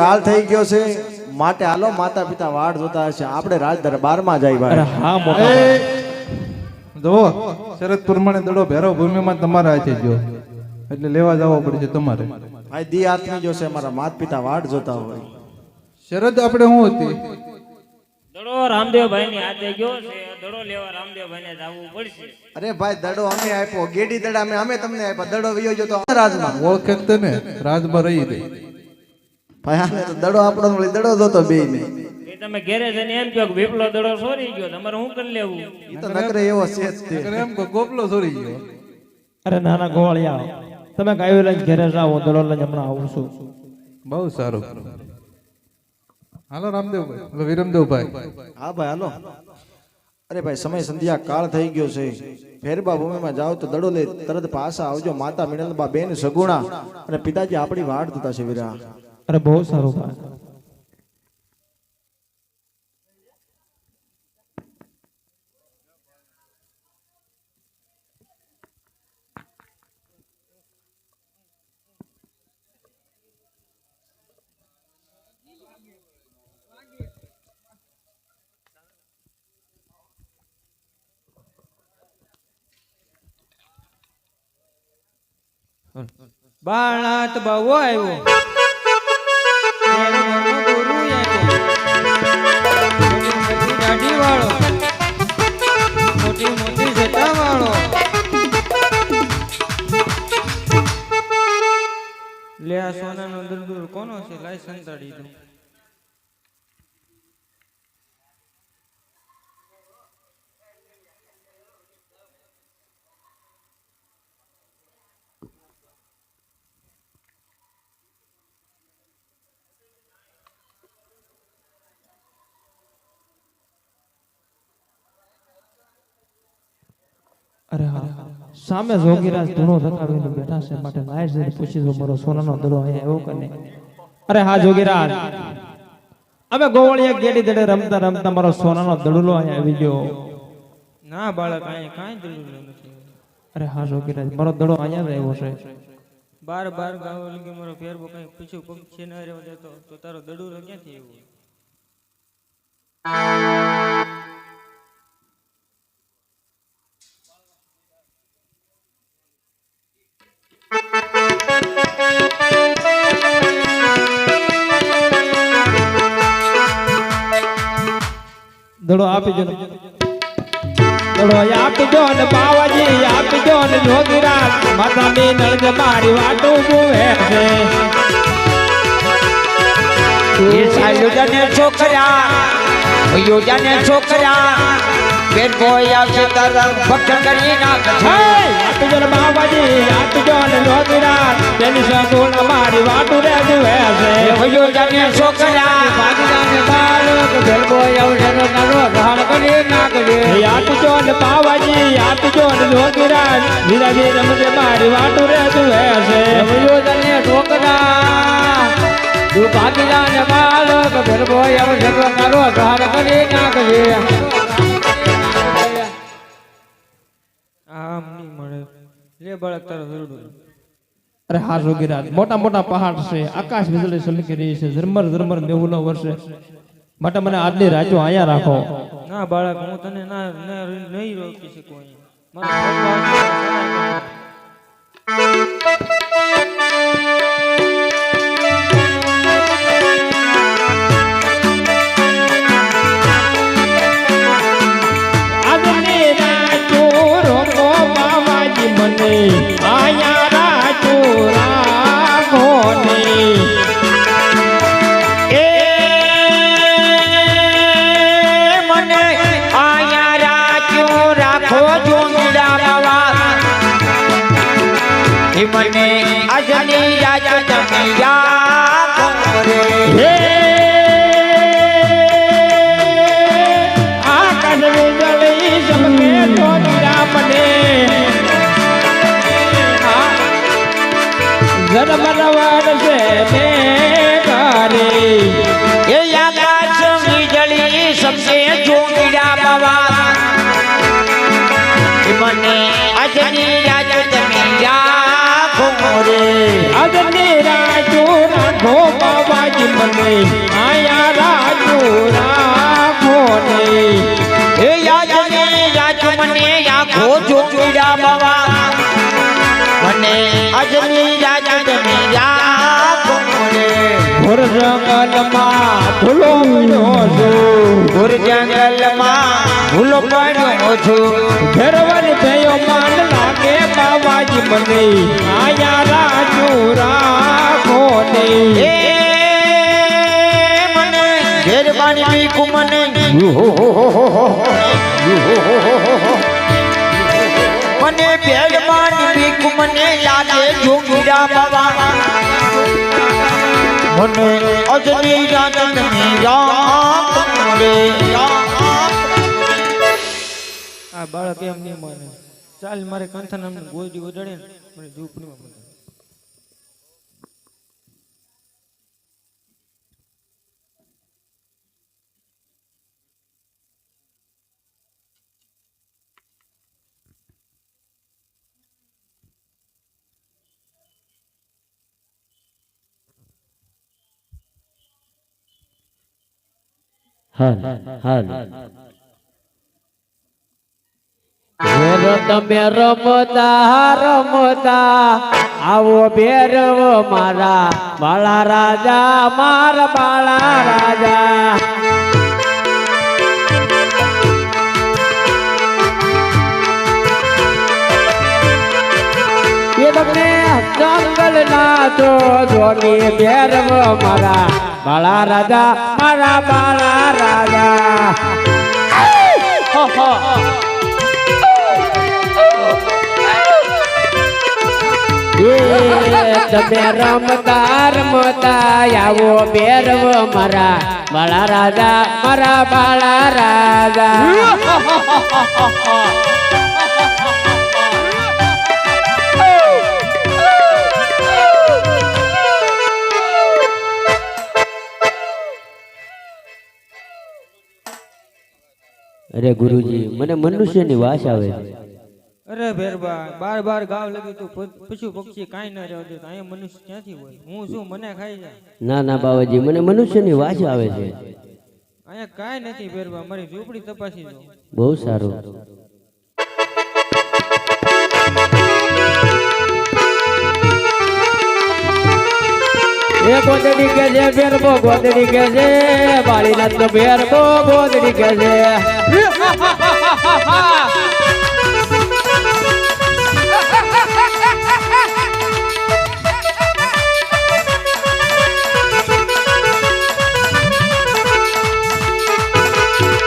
કાલ થઈ ગયો છે. માટે હાલો માતા પિતા વાડ જોતા હશે. આપણે રાજ દરબારમાં જાય અરે ભાઈ હા મોટા જુઓ શરત પ્રમાણે દડો ભેરો ભૂમિમાં તમારા હાથે ગયો. એટલે લેવા જવો પડશે તમારે. ભાઈ દી આત્મી જો છે મારા માતા પિતા વાડ જોતા હોય. શરદ આપણે શું હતી? દડો રામદેવભાઈ ની હાથે ગયો છે. દડો લેવા રામદેવભાઈ ને જવું પડશે. અરે ભાઈ દડો અમે આપ્યો. ગેડી દડા અમે અમે તમને આપ્યો. દડો વિયો જો તો રાજમાં ઓળખે જ તને રાજમાં રહી ગઈ. ભાઈ તો દડો આપણો મળી દડો જોતો બે ને તમે ઘેરે જઈને એમ કહો કે વિપલો દડો સોરી ગયો તમારે શું કરી લેવું? એ તો નકરે એવો છે એમ કહો ગોપલો સોરી ગયો. અરે નાના ગોવાળિયા તમે ગાયો લઈને ઘેરે જાઓ દડો લઈને હમણાં આવું છું. બહુ સારું. હાલો રામદેવભાઈ હાલો વિરમદેવભાઈ. હા ભાઈ હાલો. અરે ભાઈ સમય સંધ્યા કાળ થઈ ગયો છે. ફેરબા ભૂમિમાં જાઓ તો દડો લે તરત પાછા આવજો. માતા મિનલબા બેન સગુણા અને પિતાજી આપણી વાડ જોતા છે વીરા અરે બહુ સારું ભાઈ બાળનાથ બાવો આવ્યો. સંતાડી દઉં અરે હા. સામે જોગીરાજ ધૂણો ધકાવીને બેઠા છે. માટે લાઈટ પૂછી જો મારો સોનાનો દડો અહીંયા એવો કને અરે હા જોગીરાજ. અમે ગોવાળિયા ગેડી દડે રમતા રમતા મારો સોનાનો દડુલો અહીંયા આવી ગયો. ના બાળક અહીં કાંઈ દડુલો નથી. અરે હા જોગીરાજ મારો દડો અહીંયા જ આવ્યો છે. બાર બાર ગાવો લગી મારો ફેરબો કઈ પૂછ્યું પગ છે ના રહ્યો દેતો તો તારો દડુલો ક્યાંથી આવ્યો? દડો આપી દો દડો આપી દો ને બાવાજી આપજો ને જોગીરા માતા મે નળગ મારી વાટો ગુવે છે યોજાને છોકરા. યોજાને છોકરા. બેન કોઈ આવશે તરત ભક્ષણ કરી નાખશે આપજો ને બાવાજી આપજો ને જોગીરાજ તેની સગુણ મારી વાટું રે ગુવે છે યોજાને છોકરા ભાગીદાને બાળક બેન કોઈ આવશે તો તરત ભક્ષણ કરી નાખશે આપજો ને બાવાજી આપજો ને જોગીરાજ વીરા વીર મને મારી વાટું રે ગુવે છે યોજાને છોકરા તું ભાગીદાને બાળક બેન કોઈ આવશે તો તરત ભક્ષણ કરી નાખશે આમ નહીં મળે. લે બાળક તારો દરડું અરે હા જોગીરાજ મોટા મોટા પહાડ છે આકાશ વીજળી સલકી રહી છે ઝરમર ઝરમર મેહુલો વર્ષે. માટે મને આજની રાજો અહીંયા રાખો. ના બાળક હું તને ના ના નહીં રોકી શકું અહીંયા. બાવા. એ મને અજની રાજા તમે રાખો રે અજની રાજુ રાખો બાબા મને આયા રાજુ રાખો મને આખો જોગીડા બાવા. મને અજની યાદ તમે રાખો મને ઘોર જંગલમાં ભૂલો પડ્યો છું. ઘોર જંગલમાં ભૂલો પડ્યો છું. ફેરવન થયો માન લાગે બાવાજી મને. આયા રાજુ રાખો ને. મને ઘેર બીકુ મને. મને ભેડ બાની બીકુ મને લાગે જોગીડા બાવા. મને અજની તમે રાખો રે આ બાળક એમ નહીં માને. ચાલ, મારે કંથન અમને ગોદી ઓડાડે ને મને બંધાય. ઘેર તમે રમતા રમતા, આવો ભેરવ મારા બાળા રાજા, મારા બાળા રાજા તમને જંગલ ના તો ધોની ભેરવ મારા બાળા રાજા મારા બાળા રાજા. એ તમે રમતા રમતા આવો બેરવ મારા બાળા રાજા મારા બાળા રાજા. અરે ગુરુજી મને મનુષ્યની વાસ આવે છે. અરે ભેરબા બાર બાર ગાવ લગી તો પશુ પક્ષી કાંઈ ન રહેવા અહીંયા મનુષ્ય ક્યાંથી હોય? હું શું મને ખાઈ જાય? ના ના બાવાજી મને મનુષ્યની વાસ આવે છે. અહીંયા કાંઈ નથી ભેરબા મારી ઝૂંપડી તપાસી બહુ સારું. એ ગોદડી કે છે બેરબો ગોદડી કે છે બાળીનાથ તો બેરબો ગોદડી કે છે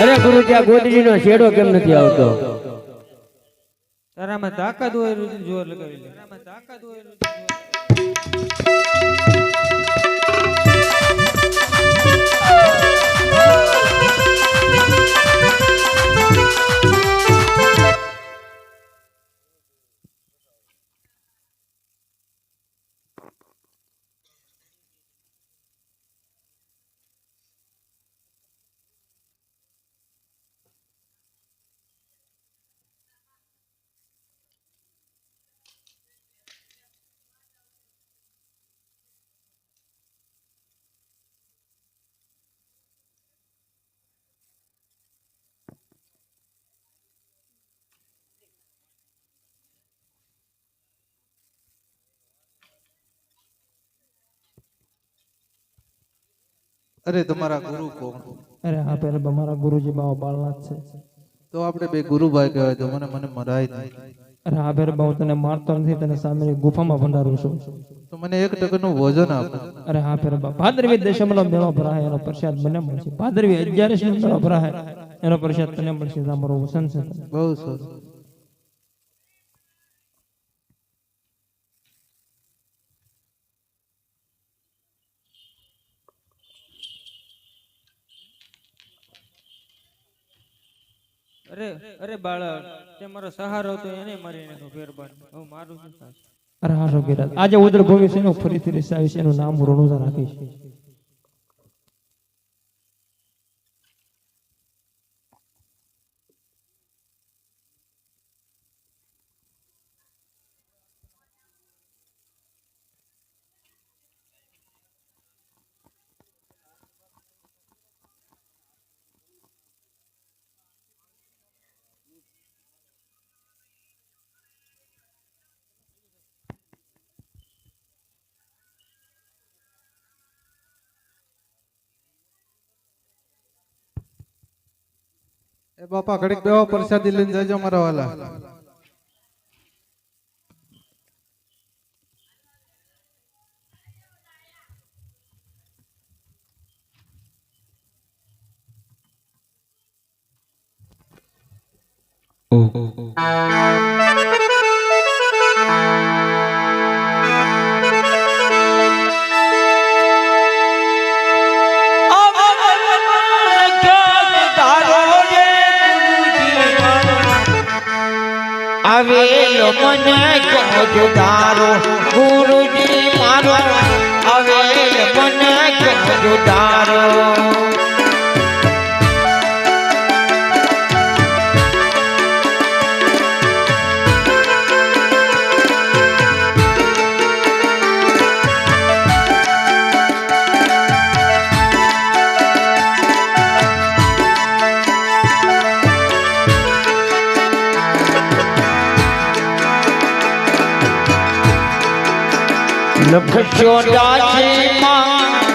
અરે ગુરુજી આ ગોદડીનો શેડો કેમ નથી આવતો તારામાં તાકાત હોય એટલું જોર લગાવી લે. તારામાં તાકાત હોય અરે તમારા ગુરુ કોણ? અરે હા પેલા અમારા ગુરુજી બાવા બાળનાથ છે. તો આપણે બે ગુરુભાઈ કહેવાય તો મને મને મરાય નહીં. અરે હા ભેર બાબુ તને મારતો નથી તને સામે ગુફામાં ભંડારું છું. તો મને એક ટકાનું વજન આપો. અરે હા બા ભાદરવી દશમનો મેળો ભરાય એનો પ્રસાદ મને મળશે. ભાદરવી અગિયારસ નો મેળો ભરાય એનો પ્રસાદ તને મળશે તમારો વસન છે. બહુ સરસ. અરે અરે બાળક, તે મારો સહારો હતો, એને મારી નાખો ફેરબાન હું મારું શું થશે અરે હા રોગીરાજ આજે ઉદર ભવિષ્યનું ફરીથી રીસાવીશ એનું નામ હું રણુજા રાખીશ એ બાપા ઘડીક બેવા પ્રસાદી લઈને જજો મારા વાલા. આવેલો મને કહો જુદારો ગુરુજી મારો. આવેલ મને કહો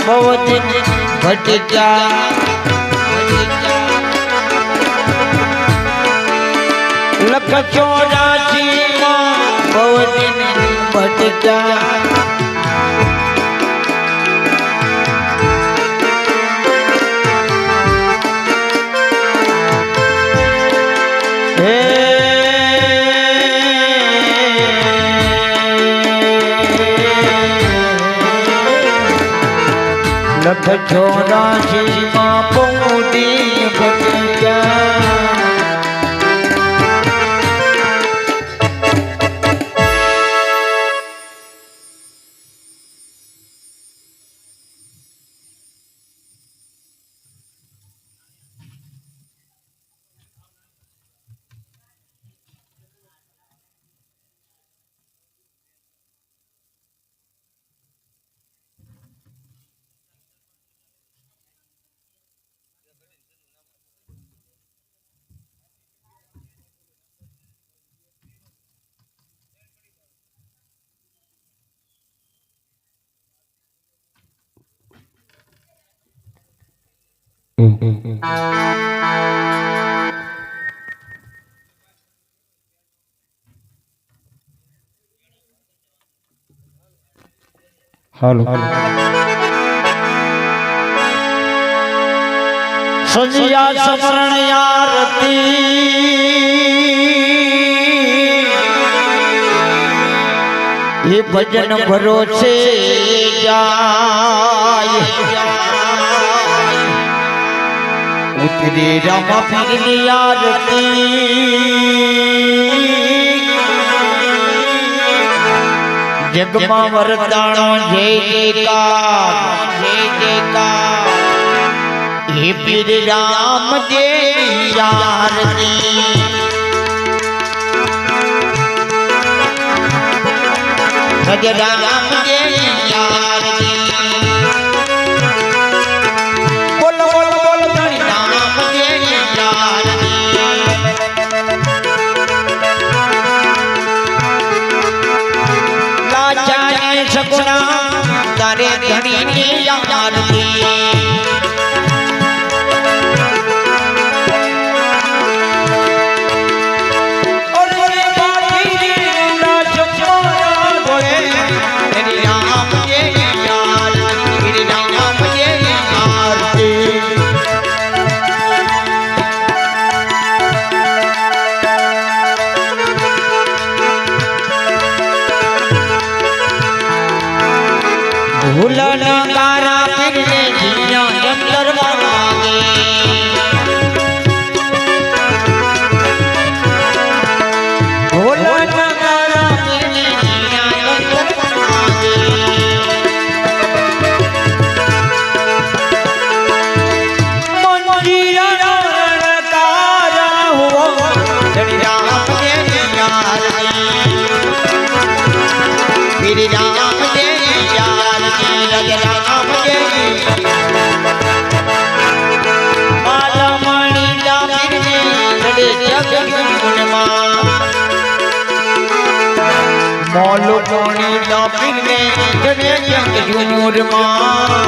બહુદિન ભટક્યા લખશો દાસીમાં ભવતી ભટક્યા લખ ચોરાશીમાં हेलो सजिया सवरण यारती ये भजन भरोसे जाए। ઉતરી રામા પીરની આરતી જગમાં વરદાણો જય જયકાર જય જયકાર હે પીર રામ દેવી આરતી રામ દેવી તારે ધણીની યારની ભૂલન તારા પીરને જીયા સોણી લાપીને જને જંગ જુનુરમાં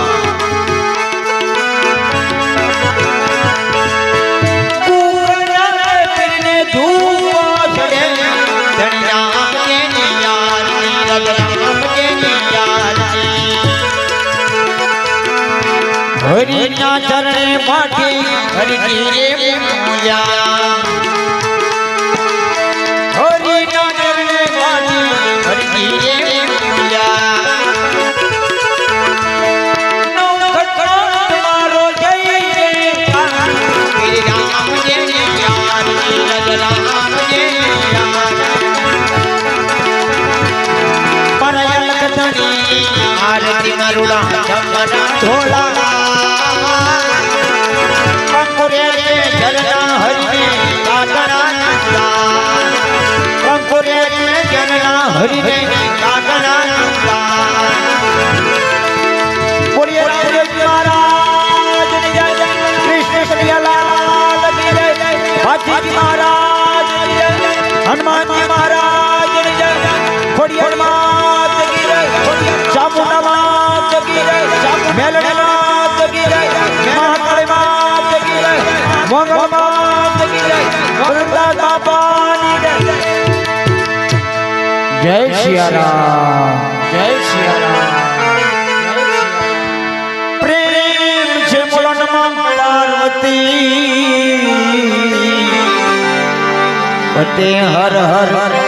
હરિના ચરણે પાઠી હરિ રે मरुड़ा झमरा थोड़ा कंकुरे रे झरना हरि काकरा नंदा कंकुरे रे झरना हरि रे काकरा नंदा पुरिय रे महाराज ने जय जय कृष्ण श्री लाल की जय जय हाथी महाराज की जय जय हनुमान जी महाराज की जय जय खोड़िया मात की जय जय चामुंडा કી જય. ચામુંડા માત કી જય. મેલડી માત કી જય. મહાકાળી માત કી જય. મંગળ માત કી જય. વરદાન બાપાની જય. જય સિયારામ જય સિયારામ પ્રેમ છે મુલનમાં પાર્વતી પતે હર હર મહાદેવ